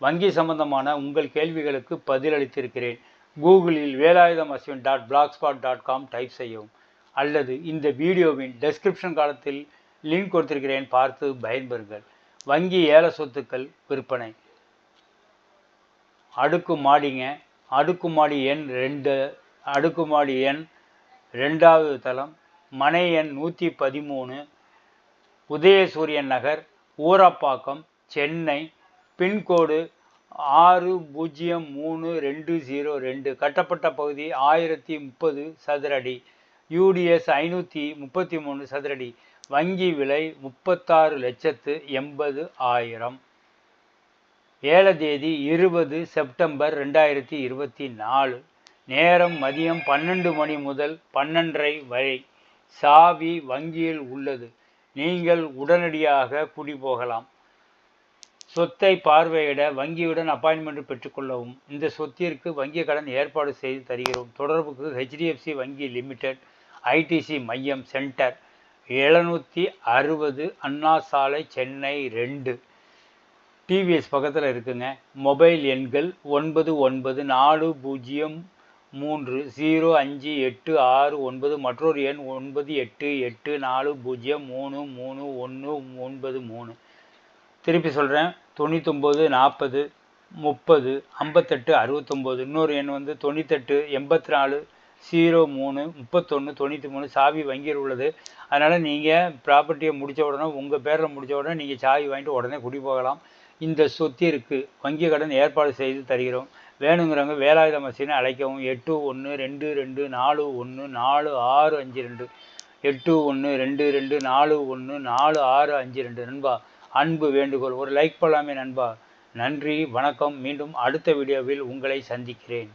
வங்கி சம்பந்தமான உங்கள் கேள்விகளுக்கு பதிலளித்திருக்கிறேன். கூகுளில் Velayudham Ashwin dot blogspot dot com type செய்யவும். அல்லது இந்த வீடியோவின் டெஸ்கிரிப்ஷன் காலத்தில் லிங்க் கொடுத்திருக்கிறேன் பார்த்து பயன்பெறுங்கள். வங்கி ஏல சொத்துக்கள் விற்பனை. அடுக்குமாடிங்க அடுக்குமாடி எண் ரெண்டு அடுக்குமாடி எண் ரெண்டாவது தளம் மனை எண் நூற்றி பதிமூணு உதயசூரியன் நகர் ஊரப்பாக்கம் சென்னை பின்கோடு ஆறு பூஜ்ஜியம் மூணு ரெண்டு ஜீரோ ரெண்டு. கட்டப்பட்ட பகுதி ஆயிரத்தி முப்பது சதுரடி. யூடிஎஸ் ஐநூற்றி முப்பத்தி மூணு சதுரடி. வங்கி விலை முப்பத்தாறு லட்சத்து எண்பது ஆயிரம். ஏழு தேதி இருபது செப்டம்பர் ரெண்டாயிரத்தி இருபத்தி நாலு. நேரம் மதியம் பன்னெண்டு மணி முதல் பன்னெண்டரை வரை சாவி வங்கியில் உள்ளது. நீங்கள் உடனடியாக குடி போகலாம் சொத்தை பார்வையிட வங்கியுடன் அப்பாயின்மெண்ட் பெற்றுக்கொள்ளவும் இந்த சொத்திற்கு வங்கி கடன் ஏற்பாடு செய்து தருகிறோம். தொடர்புக்கு ஹெச்டிஎஃப்சி வங்கி லிமிடெட் ஐடிசி மையம் சென்டர் எழுநூற்றி அறுபது அண்ணா சாலை சென்னை ரெண்டு. டிவிஎஸ் பக்கத்தில் இருக்குங்க. மொபைல் எண்கள் ஒன்பது ஒன்பது நாலு பூஜ்ஜியம் மூன்று ஜீரோ அஞ்சு எட்டு ஆறு ஒன்பது. மற்றொரு எண் ஒன்பது எட்டு எட்டு நாலு பூஜ்ஜியம் மூணு மூணு ஒன்று ஒன்பது மூணு. திருப்பி சொல்கிறேன் தொண்ணூத்தொம்பது நாற்பது முப்பது ஐம்பத்தெட்டு அறுபத்தொம்போது இன்னொரு எண் வந்து தொண்ணூத்தெட்டு எண்பத்தி நாலு ஜீரோ மூணு முப்பத்தொன்று தொண்ணூற்றி மூணு சாவி வங்கியில் உள்ளது. அதனால் நீங்கள் ப்ராப்பர்ட்டியை முடித்த உடனே உங்கள் பேரில் முடித்த உடனே நீங்கள் சாவி வாங்கிட்டு உடனே குடி போகலாம். இந்த சொத்திற்கு வங்கி கடன் ஏற்பாடு செய்து தருகிறோம். வேணுங்கிறவங்க வேலாயுத மசினை அழைக்கவும். எட்டு ஒன்று ரெண்டு ரெண்டு நாலு ஒன்று நாலு ஆறு அஞ்சு ரெண்டு. எட்டு ஒன்று ரெண்டு ரெண்டு நாலு ஒன்று நாலு ஆறு அஞ்சு ரெண்டு. நண்பா அன்பு வேண்டுகோள். ஒரு லைக் பண்ணலாமே நண்பா. நன்றி வணக்கம். மீண்டும் அடுத்த வீடியோவில் உங்களை சந்திக்கிறேன்.